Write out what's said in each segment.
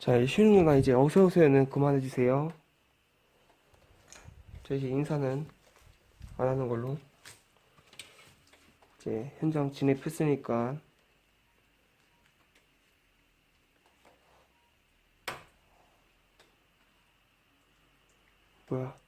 자, 쉬는 누나 이제 어서오세요는 그만해주세요. 저 이제 인사는 안 하는 걸로. 이제 현장 진입했으니까. 뭐야?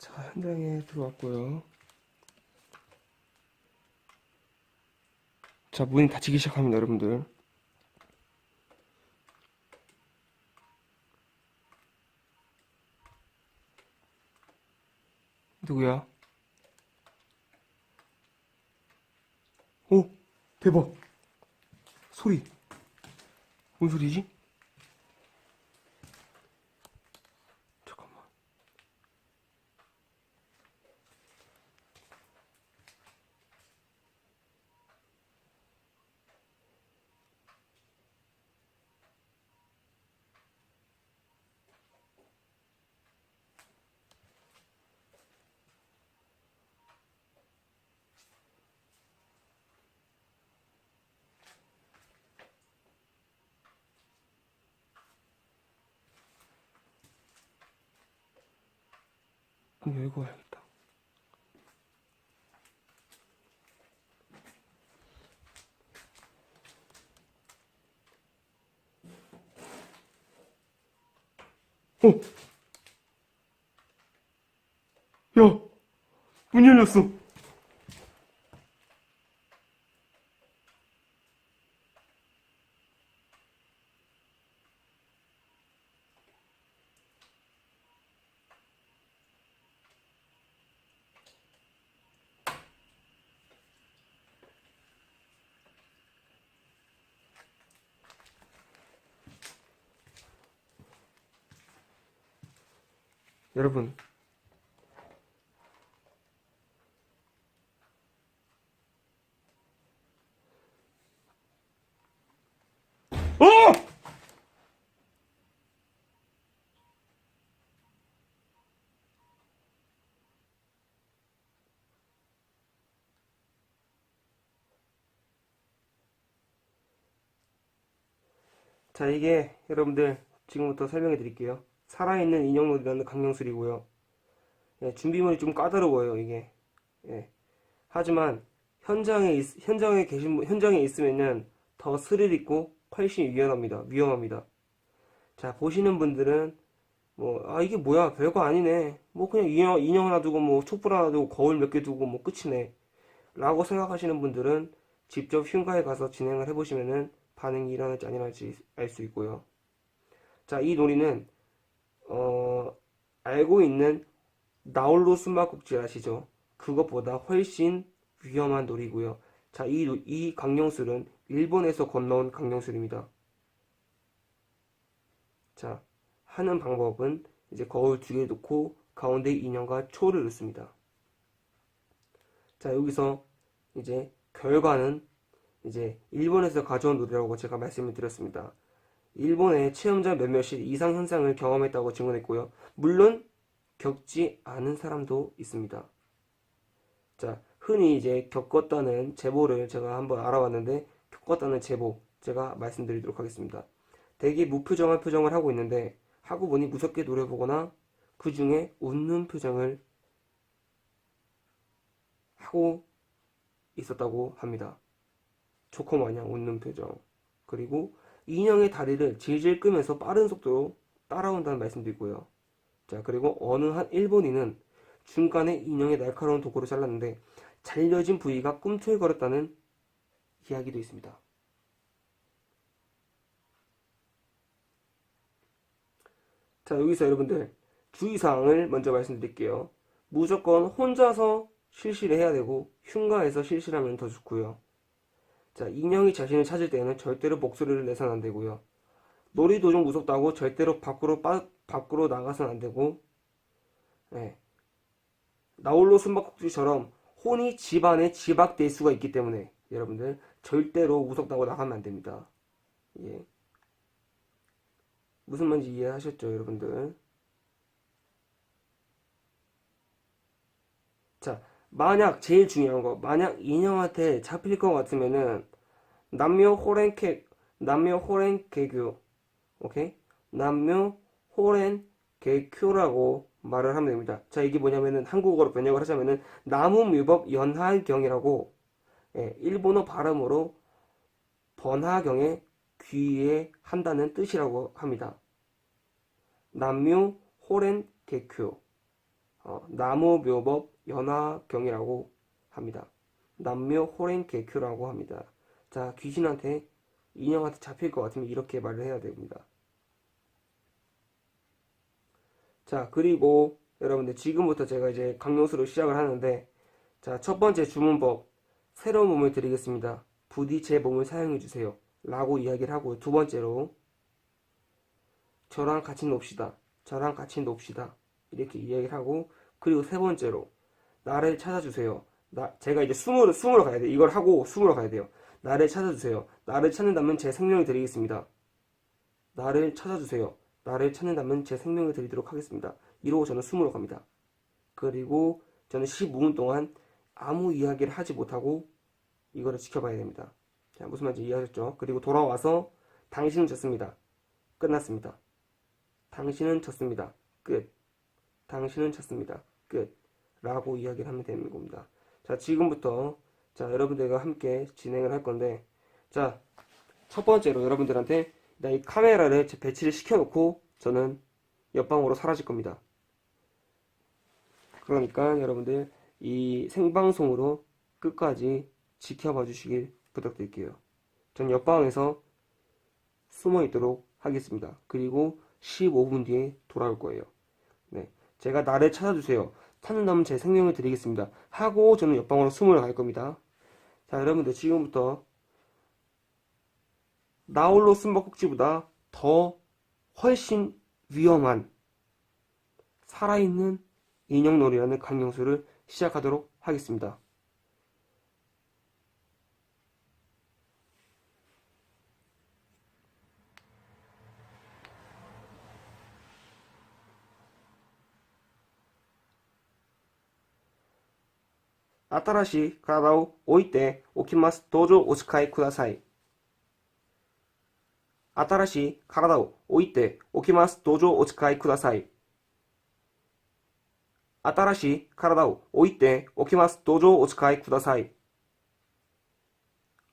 자, 현장에 들어왔고요. 자, 문이 닫히기 시작합니다, 여러분들. 누구야? 오, 대박. 소리. 뭔 소리지? 잠깐만. 그럼 열고 와야겠다. 어! 야! 문 열렸어! 여러분. 어! 자, 이게 여러분들 지금부터 설명해 드릴게요. 살아있는 인형놀이라는 강령술이고요. 예, 준비물이 좀 까다로워요, 이게. 예. 하지만 현장에 있, 현장에 계신 분- 현장에 있으면은 더 스릴 있고 훨씬 위험합니다. 위험합니다. 자, 보시는 분들은 뭐, 아, 이게 뭐야, 별거 아니네. 뭐, 그냥 인형, 인형 하나 두고, 뭐, 촛불 하나 두고, 거울 몇 개 두고, 뭐, 끝이네. 라고 생각하시는 분들은 직접 흉가에 가서 진행을 해 보시면은 반응이 일어날지 안 일어날지 알 수 있고요. 자, 이 놀이는 어, 알고 있는 나홀로 숨바꼭질 아시죠? 그것보다 훨씬 위험한 놀이고요. 자, 이, 노- 이 강령술은 일본에서 건너온 강령술입니다. 자, 하는 방법은 이제 거울 두 개 놓고 가운데 인형과 초를 넣습니다. 자, 여기서 이제 결과는 이제 일본에서 가져온 놀이라고 제가 말씀을 드렸습니다. 일본의 체험자 몇몇이 이상 현상을 경험했다고 증언했고요. 물론 겪지 않은 사람도 있습니다. 자, 흔히 이제 겪었다는 제보를 제가 한번 알아봤는데 겪었다는 제보 제가 말씀드리도록 하겠습니다. 대개 무표정한 표정을 하고 있는데 하고 보니 무섭게 노려보거나 그 중에 웃는 표정을 하고 있었다고 합니다. 조커 마냥 웃는 표정. 그리고 인형의 다리를 질질 끄면서 빠른 속도로 따라온다는 말씀도 있고요. 자, 그리고 어느 한 일본인은 중간에 인형의 날카로운 도구를 잘랐는데 잘려진 부위가 꿈틀거렸다는 이야기도 있습니다. 자, 여기서 여러분들 주의사항을 먼저 말씀드릴게요. 무조건 혼자서 실시를 해야 되고 흉가에서 실시하면 더 좋고요. 자, 인형이 자신을 찾을 때는 절대로 목소리를 내서는 안 되고요. 놀이도 좀 무섭다고 절대로 밖으로 빠, 밖으로 나가서는 안 되고, 예. 나홀로 숨바꼭질처럼 혼이 집 안에 지박될 수가 있기 때문에 여러분들 절대로 무섭다고 나가면 안 됩니다. 예. 무슨 말인지 이해하셨죠, 여러분들? 자, 만약 제일 중요한 거, 만약 인형한테 잡힐 것 같으면은 남묘 호렌 캐 남묘 호렌 개교, 오케이? 남묘 호렌 개교라고 말을 하면 됩니다. 자, 이게 뭐냐면은 한국어로 번역을 하자면은 나무묘법 연하경이라고 예, 일본어 발음으로 번화경에 귀의한다는 뜻이라고 합니다. 남묘 호렌 개교, 어, 나무묘법 연화경이라고 합니다. 남묘 호렌 개교라고 합니다. 자, 귀신한테 인형한테 잡힐 것 같으면 이렇게 말을 해야 됩니다. 자, 그리고 여러분들 지금부터 제가 이제 강령수를 시작을 하는데 자, 첫 번째 주문법 새로운 몸을 드리겠습니다. 부디 제 몸을 사용해 주세요. 라고 이야기를 하고 두 번째로 저랑 같이 놉시다. 저랑 같이 놉시다. 이렇게 이야기를 하고 그리고 세 번째로 나를 찾아주세요. 나 제가 이제 숨으로 숨으로 가야 돼. 이걸 하고 숨으로 가야 돼요. 나를 찾아주세요. 나를 찾는다면 제 생명을 드리겠습니다. 나를 찾아주세요. 나를 찾는다면 제 생명을 드리도록 하겠습니다. 이러고 저는 숨으로 갑니다. 그리고 저는 15분 동안 아무 이야기를 하지 못하고 이거를 지켜봐야 됩니다. 자, 무슨 말인지 이해하셨죠? 그리고 돌아와서 당신은 졌습니다. 끝났습니다. 당신은 졌습니다. 끝. 당신은 졌습니다. 끝. 라고 이야기를 하면 되는 겁니다. 자, 지금부터 자, 여러분들과 함께 진행을 할 건데 자, 첫 번째로 여러분들한테 나 이 카메라를 제 배치를 시켜놓고 저는 옆방으로 사라질 겁니다. 그러니까 여러분들 이 생방송으로 끝까지 지켜봐 주시길 부탁드릴게요. 전 옆방에서 숨어 있도록 하겠습니다. 그리고 15분 뒤에 돌아올 거예요. 네. 제가 나를 찾아주세요. 찾는다면 제 생명을 드리겠습니다. 하고 저는 옆방으로 숨으러 갈 겁니다. 자, 여러분들 지금부터 나홀로 숨바꼭질보다 더 훨씬 위험한 살아있는 인형놀이라는 강령수를 시작하도록 하겠습니다. 新しい体を置いておきます。どうぞお使いください。新しい体を置いておきます。どうぞお使いください。新しい体を置いておきます。どうぞお使いください。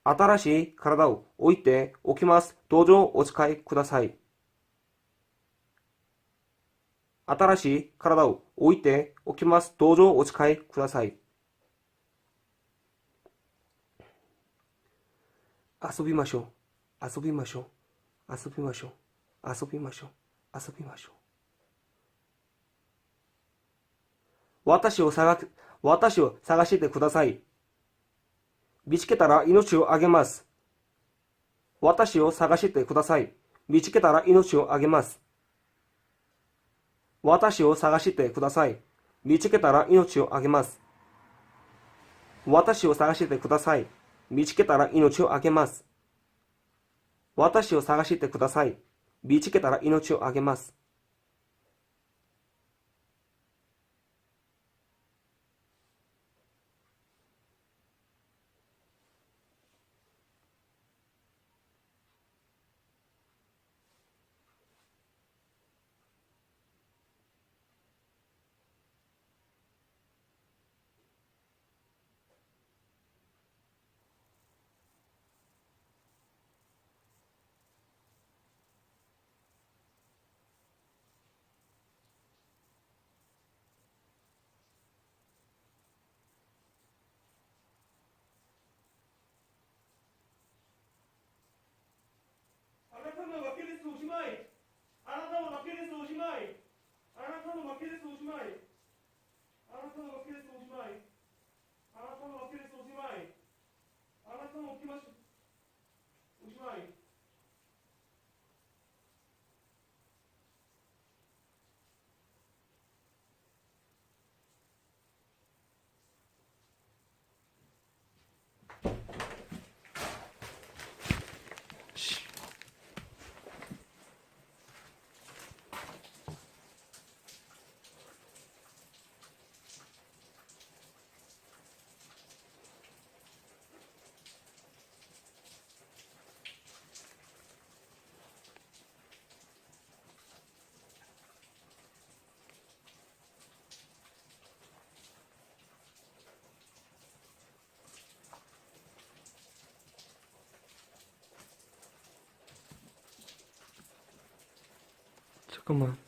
新しい体を置いておきます。どうぞお使いください。新しい体を置いておきます。どうぞお使いください。遊びましょう。遊びましょう。遊びましょう。遊びましょう。遊びましょう。私を探、私を探してください。見つけたら命をあげます。私を探してください。見つけたら命をあげます。私を探してください。見つけたら命をあげます。私を探してください。見つけたら命をあげます。私を探してください。見つけたら命をあげます。助けですおしまい。あなたの助けですおしまい。あなたの助けですおしまい。あなたの起きましおしまい。Come on.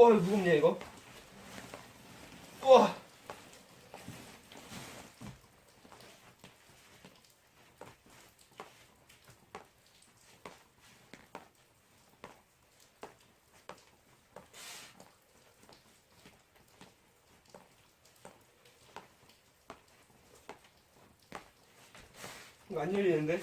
와, 무겁냐, 이거? 와. 이거 안 열리는데?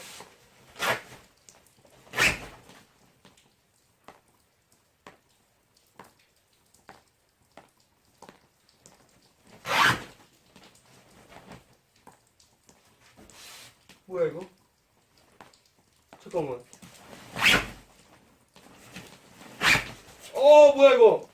뭐야 이거? 잠깐만. 어 뭐야 이거?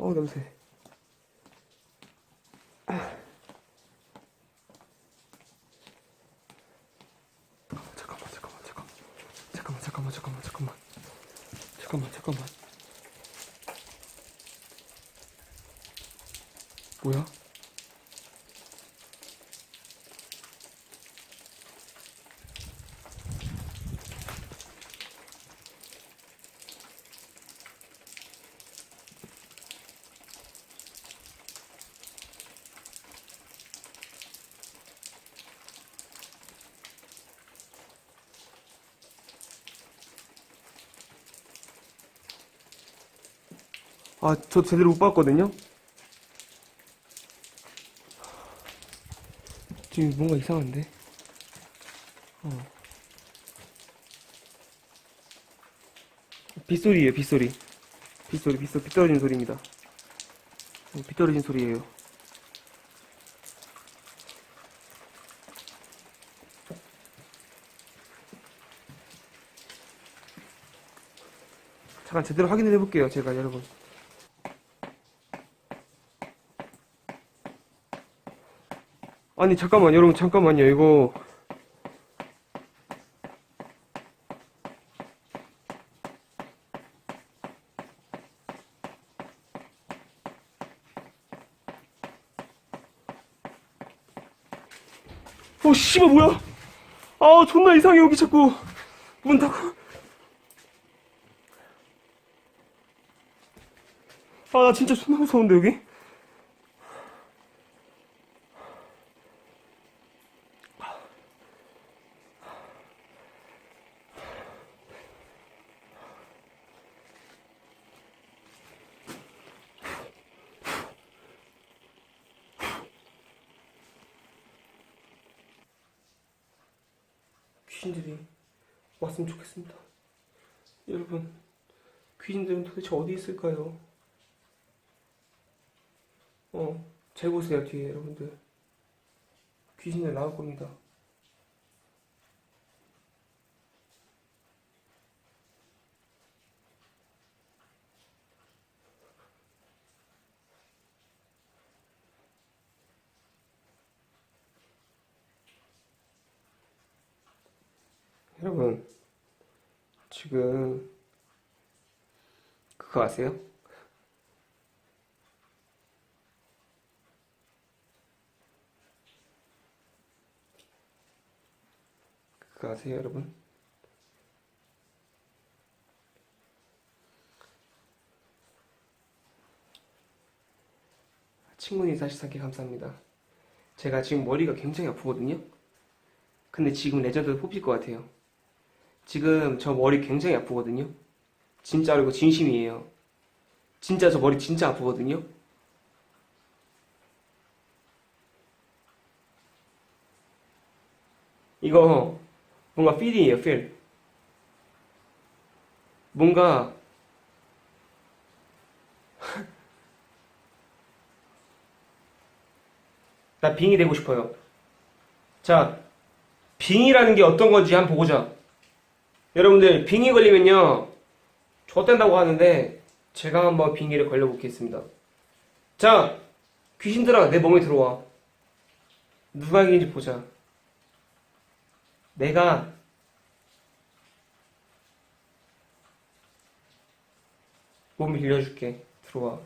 어 냄새. 아, 저 제대로 못 봤거든요? 지금 뭔가 이상한데? 어. 빗소리예요, 빗소리. 빗소리, 빗소리, 빗 떨어지는 소리입니다. 어, 빗 떨어진 소리예요. 잠깐 제대로 확인을 해볼게요, 제가 여러분. 아니 잠깐만 여러분 잠깐만요. 이거. 어 씨발 뭐야? 아 존나 이상해 여기 자꾸. 문 닫고. 아 나 진짜 존나 무서운데 여기 귀신들이 왔으면 좋겠습니다. 여러분, 귀신들은 도대체 어디 있을까요? 어, 잘 보세요, 뒤에 여러분들. 귀신들 나올 겁니다. 여러분, 지금 그거 아세요? 그거 아세요, 여러분? 친구님 43개 감사합니다. 제가 지금 머리가 굉장히 아프거든요? 근데 지금 레전드 뽑힐 것 같아요. 지금 저 머리 굉장히 아프거든요? 진짜로 이거 진심이에요. 진짜 저 머리 진짜 아프거든요? 이거 뭔가 필이에요, 필. 뭔가 나 빙이 되고 싶어요. 자, 빙이라는 게 어떤 건지 한번 보고자. 여러분들 빙이 걸리면요 좆된다고 하는데 제가 한번 빙의를 걸려보겠습니다 자 귀신들아 내 몸에 들어와 누가 이긴지 보자 내가 몸 빌려줄게 들어와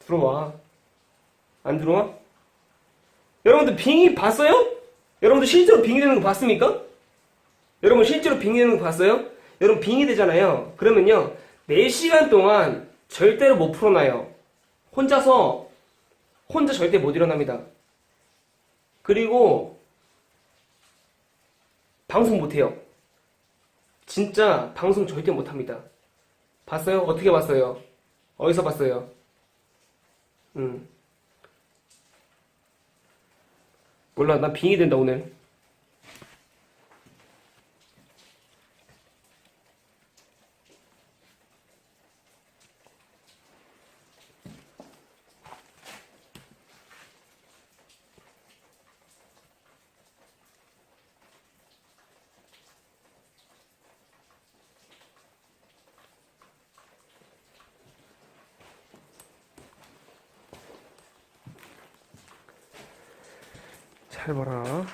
들어와 안 들어와? 여러분들 빙의 봤어요? 여러분들 실제로 빙의 되는 거 봤습니까? 여러분 실제로 빙의되는 거 봤어요? 여러분 빙의 되잖아요. 그러면요 4시간 동안 절대로 못 풀어놔요. 혼자서 혼자 절대 못 일어납니다. 그리고 방송 못해요. 진짜 방송 절대 못합니다. 봤어요? 어떻게 봤어요? 어디서 봤어요? 음. 몰라, 나 빙의 된다, 오늘. 잘 봐라.